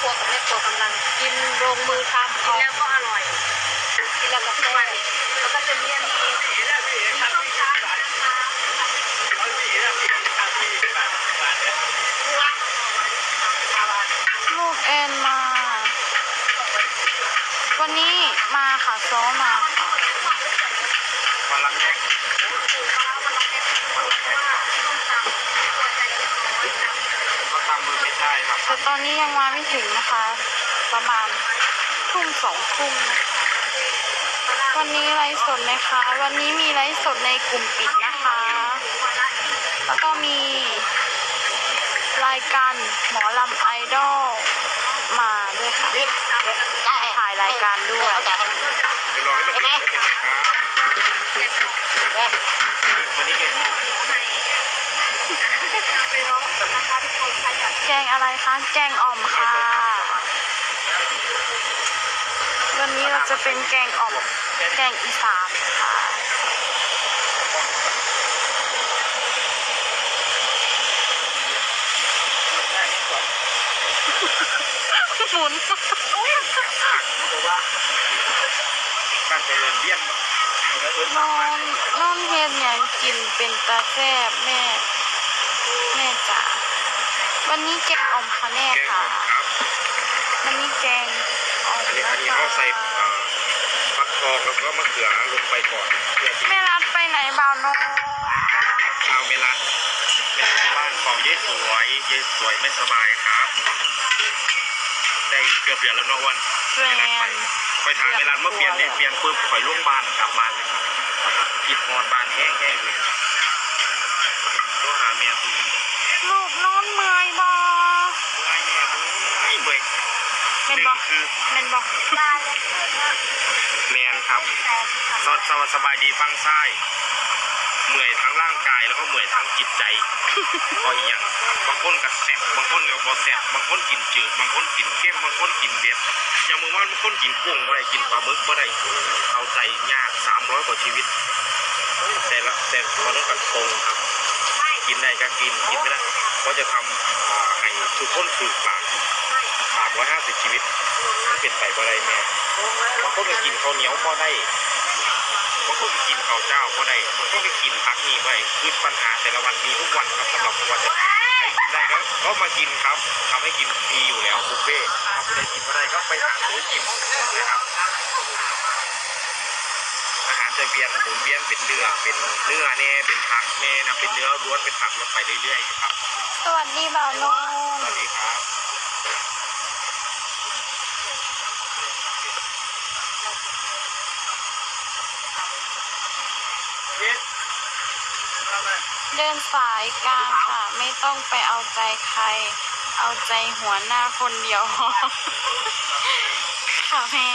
ครัวกับแม่ครัวกำลังกินลงมือทำกินแล้วก็อร่อยกินแล้วกับแม่แล้วก็จะมีอันนี้มีส้มตำนะคะลูกแอนมา วันนี้มาค่ะซ้อมมาค่ะ วันละแพ็คก็ตาม มือไม่ได้ครับ แต่ตอนนี้ยังมาไม่ถึงนะคะ ประมาณทุ่มสองทุ่มนะคะวันนี้ไลฟ์สดไหมคะ วันนี้มีไลฟ์สดในกลุ่มปิดนะคะ แล้วก็มี รายการหมอลำไอดอลมาด้วยค่ะถ่ายรายการด้วย เดี๋ยวรอให้มันเดือดก่อนนะครับวันนี้เอง แกงอะไรคะแกงอ่อมค่ะ วันนี้เราจะเป็นแกงอ่อมแกงอีสานค่ะหมุนตัวว่าการไปเรียนเบี้ยนแล้วเอิ้นนอนนอนเฮ็ดหยังกินเป็นตาแซ่บแม่แม่จ๋า วันนี้แกงอ่อมค่ะแม่แกงค่ะอ่อมครับวันนี้แกงอ่อมอันนี้นะอันนี้คะเขาใส่เอ่อฟักทองแล้วก็มะเขือลงไปก่อนเพื่อที่แม่รัดไปไหนบ่าวน้องข้าวเมลัดเมลัดบ้านของเย้สวยเย้สวยไม่สบายครับ ได้เกือบเดือนแล้วเนาะอ้วันเพื่อนไปถามเมลัดเมื่อเปลี่ยนเนี่ยเปลี่ยนปุ๊บข่อยล่วงบ้านกลับบ้านเลยครับกิดฮอดบ้านแห้งๆเลยตัวหาเมียตัวนี้ ลูกนอนเมื่อยบ่ เมื่อยแม่เมื่อยเมื่อย เป็นบ่คือเป็นบ่แมนครับสดสบายสบายดีฟังซ้ายเมื่อยทั้งร่างกายแล้วก็เมื่อยทั้งจิตใจเพราะอีหยังบางคนก็แสบบางคนก็บ่แสบบางคนกินจืดบางคนกินเข้มบางคนกินเบ็ดอย่างเมื่อวานบางคนกินกุ้งบ่ได้กินปลาหมึกบ่ได้เอาใจยาก300กว่าชีวิต แต่ละแต่มนุษย์กันตรงครับ กินได้ก็กินกินไม่ได้ก็จะทำอ่าให้ทุกคนถือปากสาม ร้อยห้าสิบชีวิตมันเป็นไปบ่ได้แม่บางคนก็กินข้าวเหนียวบ่ได้บางคนก็กินข้าวเจ้าบ่ได้บางคนก็กินผักนี่ได้คือปัญหาแต่ละวันมีทุกวันครับสำหรับวันจะใครกินได้ก็ก็มากินครับทำให้กินฟรีอยู่แล้วบุฟเฟ่ต์ถ้าผู้ใดกินไม่ได้ก็ไปหาซื้อกินนะครับอาหารจะเวียนหมุนเวียนเป็นเนื้อเป็นเนื้อแน่เป็นผักแน่นะเป็นเนื้อล้วนเป็นผักลงไปเรื่อยๆครับ สวัสดีบ่าวน้อง สวัสดีครับ เดินสายกลางค่ะ ไม่ต้องไปเอาใจใคร เอาใจหัวหน้าคนเดียวค่ะแม่